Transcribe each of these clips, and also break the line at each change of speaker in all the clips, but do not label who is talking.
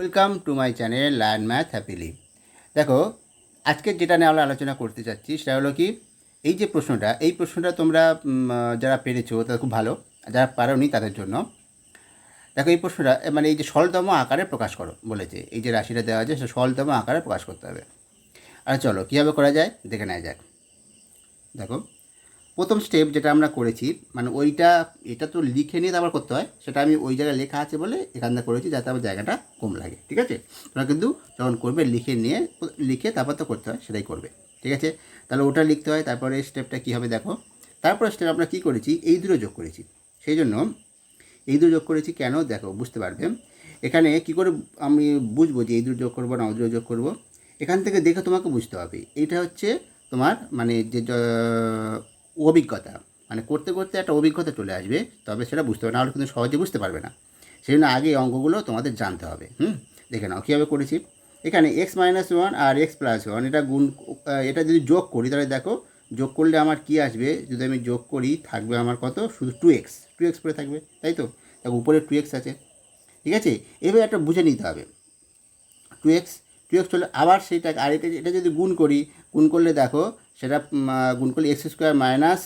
Welcome to my channel lion math happily দেখো আজকে যেটা নিয়ে আমরা আলোচনা করতে চাচ্ছি, সেটা হলো কি, এই যে প্রশ্নটা, এই প্রশ্নটা তোমরা যারা পেরেছ তারা খুব ভালো যারা পারোনি তাদের জন্য। দেখো, এই প্রশ্নটা মানে এই যে সরলতম আকারে প্রকাশ করো, বলেছে। এই যে রাশিটা দেওয়া আছে সেটা সরলতম আকারে প্রকাশ করতে হবে। আর চলো, কীভাবে করা যায়? দেখে নেওয়া যাক। দেখো প্রথম স্টেপ যেটা আমরা করেছি মানে ওইটা, এটা তো লিখে নিয়ে তারপর করতে হয়, সেটা আমি ওই জায়গায় লেখা আছে বলে এখানটা করেছি যাতে আমার জায়গাটা কম লাগে, ঠিক আছে? তোমরা কিন্তু যখন করবে লিখে নিয়ে, লিখে তারপর তো করতে হয়, সেটাই করবে, ঠিক আছে? তাহলে ওটা লিখতে হয়, তারপরে স্টেপটা কী হবে দেখো? তারপরে স্টেপ আমরা কী করেছি? এই দুটো যোগ করেছি, সেই জন্য এই দুটো যোগ করেছি কেন? দেখো, বুঝতে পারবে? এখানে কি করে আমি বুঝব যে এই দুটো যোগ করব না, ওই দুটো যোগ করব? এখান থেকে দেখে তোমাকে বুঝতে হবে, এইটা হচ্ছে তোমার মানে যে অভিজ্ঞতা। মানে করতে করতে একটা অভিজ্ঞতা চলে আসবে, তবে সেটা বুঝতে পারবে না হলে কিন্তু সহজে বুঝতে পারবে না। সেই জন্য আগে অঙ্কগুলো তোমাদের জানতে হবে, হুম? দেখে নাও, কীভাবে করেছি? এখানে এক্স মাইনাস ওয়ান আর এক্স প্লাস ওয়ান এটা গুণ এটা যদি যোগ করি, তাহলে দেখো, যোগ করলে আমার কি আসবে? যদি আমি যোগ করি, থাকবে আমার কত? শুধু টু এক্স টু এক্স পরে থাকবে, তাই তো? দেখো, উপরে টু এক্স আছে, ঠিক আছে? এবার একটা বুঝে নিতে হবে। টু এক্স টু এক্স চলে আবার সেইটা আর এটা এটা যদি গুণ করি, গুণ করলে দেখো সেটা গুণ করলে এক্স স্কোয়ার মাইনাস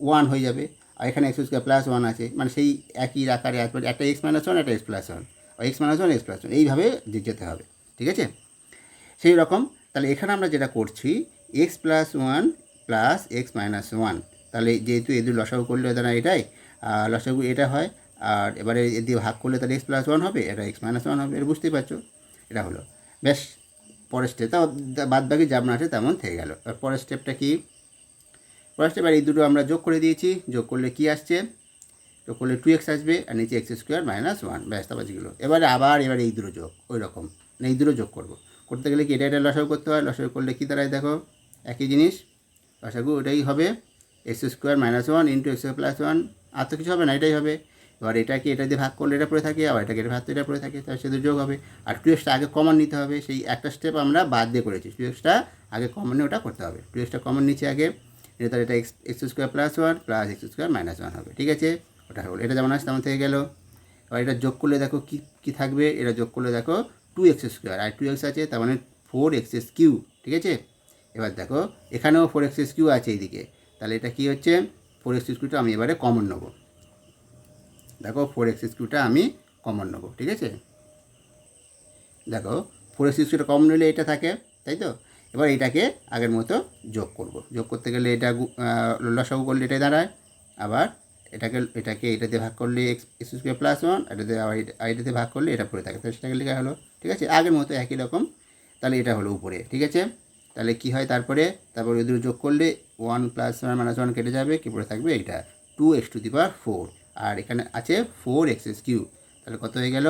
ওয়ান হয়ে যাবে। আর এখানে এক্স স্কোয়ার প্লাস ওয়ান আছে। মানে সেই একই আকারে আসবে। একটা এক্স মাইনাস ওয়ান, একটা X plus one. X minus one, X plus one. এইভাবে যেতে হবে। ঠিক আছে? সেই রকম। তাহলে এখানে আমরা যেটা করছি, X plus one plus X minus one. তাহলে যেহেতু এদের লসাগু করলে দাঁড়া এটাই, আর লসাগু এটা হয়, আর এবারে এ দিয়ে ভাগ করলে তাহলে এক্স প্লাস ওয়ান হবে, এটা এক্স মাইনাস ওয়ান হবে। এটা বুঝতেই পারছ? এটা হলো। বেশ পরের স্টেপ তাও বাদ বাকি যেমন আছে তেমন থেকে গেল। আর পরের স্টেপটা কি? পরের স্টেপ আর এই দুটো আমরা যোগ করে দিয়েছি। যোগ করলে কি আসছে? যোগ করলে টু এক্স আসবে আর নিচে এক্স স্কোয়ার মাইনাস ওয়ান ব্যাস যেগুলো এবারে আবার, এবার এই দুটো যোগ, ওই রকম। মানে এই দুটো যোগ করব। করতে গেলে কি এটা এটা লসাগু করতে হয়? লসাগু করলে কী দাঁড়ায় দেখো? একই জিনিস। লসাগু ওটাই হবে। X square minus one into X plus one আর তো কিছু হবে না, এটাই হবে। এবার এটাকে এটা দিয়ে ভাগ করলে এটা পড়ে থাকে, আবার এটাকে এটা ভাগ এটা পড়ে থাকে তার সাথে যোগ হবে। আর টু এক্সটা আগে কমন নিতে হবে, সেই একটা স্টেপ আমরা বাদ দিয়ে করেছি। টু এক্সটা আগে কমন ওটা করতে হবে। টু এক্সটা কমন নিচে আগে, এটা তাহলে এটা X X square plus one plus X square minus one হবে, ঠিক আছে? ওটা হলো, এটা যেমন আসছে তেমন থেকে গেল। এবার এটা যোগ করলে দেখো কী কী থাকবে? এটা যোগ করলে দেখো টু এক্স স্কোয়ার আর টু এক্স আছে, তার মানে ফোর এক্স এস কিউ ঠিক আছে? এবার দেখো, এখানেও ফোর এক্স এস কিউ আছে এইদিকে। তাহলে এটা কী হচ্ছে? ফোর এক্স কিউটা আমি এবারে কমন নেব। দেখো ফোর এক্স কিউটা আমি কমন নেব, ঠিক আছে? দেখো ফোর এক্স কিউটা কমন নিলে এটা থাকে, তাই তো? এবার এটাকে আগের মতো যোগ করব। যোগ করতে গেলে এটা লসাগু করলে এটাই দাঁড়ায়, আবার এটাকে এটাকে এটাতে ভাগ করলে X X square plus one এটাতে আবার এটাতে ভাগ করলে এটা পড়ে থাকে। তাহলে সেটাকে লেখা হলো, ঠিক আছে? আগের মতো একই রকম, তাহলে এটা হলো উপরে, ঠিক আছে? তাহলে কি হয় তারপরে? তারপরে দুটো যোগ করলে one plus one minus one কেটে যাবে, কী পড়ে থাকবে? এটা two X to the power four আর এখানে আছে ফোর এক্স এস কিউ তাহলে কত হয়ে গেল?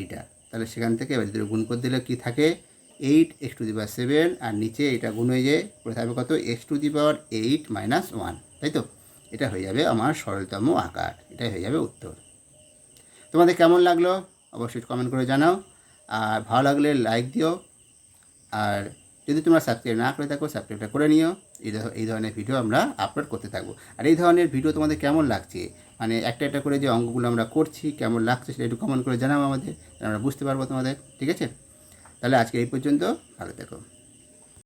এইটা। তাহলে সেখান থেকে এবার যদি গুণ করে দিলে কী থাকে? Eight x to the power seven আর নিচে এটা গুণ হয়ে যায় পড়ে থাকবে কত? X to the power eight minus one তাই তো? এটা হয়ে যাবে আমার সরলতম আকার। এটাই হয়ে যাবে উত্তর। তোমাদের কেমন লাগল? অবশ্যই কমেন্ট করে জানাও। আর ভালো লাগলে লাইক দিও। আর যদি তোমরা সাবস্ক্রাইব না করে থাকো সাবস্ক্রাইবটা করে নিও। এই ধরনের ভিডিও আমরা আপলোড করতে থাকব। আর এই ধরনের ভিডিও তোমাদের কেমন লাগছে? মানে একটা একটা করে যে অঙ্কগুলো আমরা করছি, কেমন লাগছে সেটা একটু কমেন্ট করে জানাব আমাদের আমরা বুঝতে পারব তোমাদের, ঠিক আছে? তাহলে আজকে এই পর্যন্ত, ভালো থেকো।